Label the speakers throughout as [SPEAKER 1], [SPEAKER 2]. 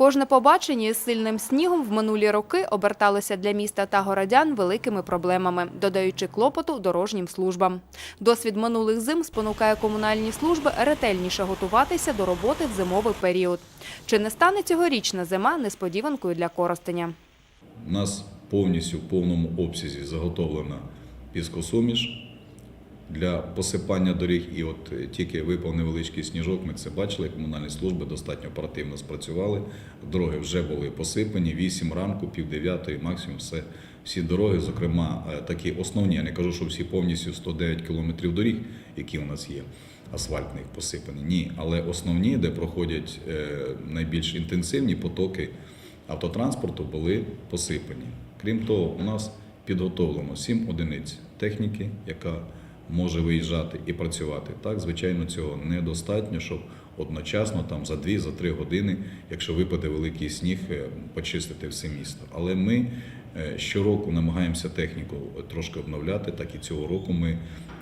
[SPEAKER 1] Кожне побачення із сильним снігом в минулі роки оберталося для міста та городян великими проблемами, додаючи клопоту дорожнім службам. Досвід минулих зим спонукає комунальні служби ретельніше готуватися до роботи в зимовий період. Чи не стане цьогорічна зима несподіванкою для Коростеня?
[SPEAKER 2] У нас повністю в повному обсязі заготовлена піскосуміш для посипання доріг. І от е, тільки випав невеличкий сніжок, ми це бачили. Комунальні служби достатньо оперативно спрацювали. Дороги вже були посипані. 8 ранку, пів дев'ятої, максимум все. Всі дороги, зокрема, е, такі основні. Я не кажу, що всі повністю 109 кілометрів доріг, які у нас є, асфальтних посипані. Ні, але основні, де проходять е, найбільш інтенсивні потоки автотранспорту, були посипані. Крім того, у нас підготовлено 7 одиниць техніки, яка може виїжджати і працювати. Так, звичайно, цього недостатньо, щоб одночасно там за 2-3 години, якщо випаде великий сніг, е, почистити все місто. Але ми е, щороку намагаємося техніку трошки обновляти. Так і цього року ми е,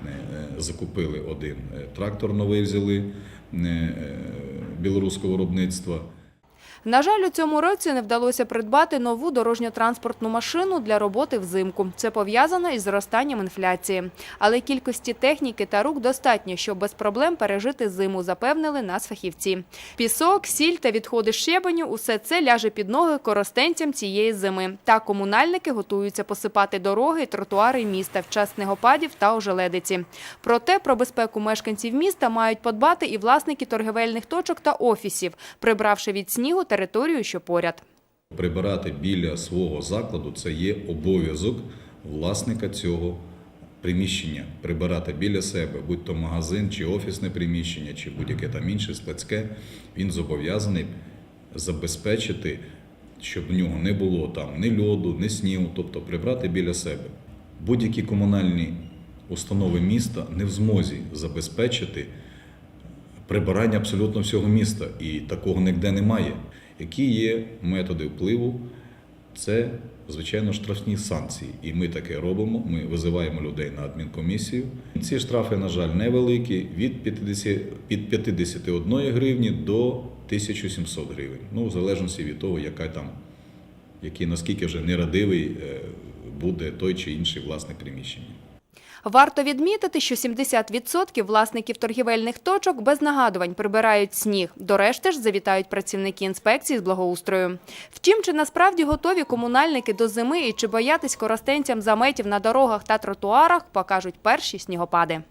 [SPEAKER 2] е, закупили один е, трактор новий взяли е, е, білоруського виробництва.
[SPEAKER 1] На жаль, у цьому році не вдалося придбати нову дорожньо-транспортну машину для роботи взимку. Це пов'язано із зростанням інфляції. Але кількості техніки та рук достатньо, щоб без проблем пережити зиму, запевнили нас фахівці. Пісок, сіль та відходи щебеню – усе це ляже під ноги коростенцям цієї зими. Та комунальники готуються посипати дороги тротуари міста в час снегопадів та ожеледиці. Проте про безпеку мешканців міста мають подбати і власники торгівельних точок та офісів, прибравши від снігу територію, що поряд.
[SPEAKER 2] Прибирати біля свого закладу це є обов'язок власника цього приміщення. Прибирати біля себе, будь то магазин, чи офісне приміщення, чи будь-яке там інше складське, він зобов'язаний забезпечити, щоб в нього не було там ні льоду, ні снігу, тобто прибрати біля себе. Будь-які комунальні установи міста не в змозі забезпечити прибирання абсолютно всього міста, і такого ніде немає. Які є методи впливу? Це, звичайно, штрафні санкції. І ми таке робимо. Ми визиваємо людей на адмінкомісію. Ці штрафи, на жаль, невеликі від 50, від 51 гривні до 1700 гривень. Ну, в залежності від того, яка там, який наскільки вже нерадивий е, буде той чи інший власник приміщення.
[SPEAKER 1] Варто відмітити, що 70% власників торгівельних точок без нагадувань прибирають сніг. До решти ж завітають працівники інспекції з благоустрою. Втім, чи насправді готові комунальники до зими і чи боятись коростенцям заметів на дорогах та тротуарах, покажуть перші снігопади.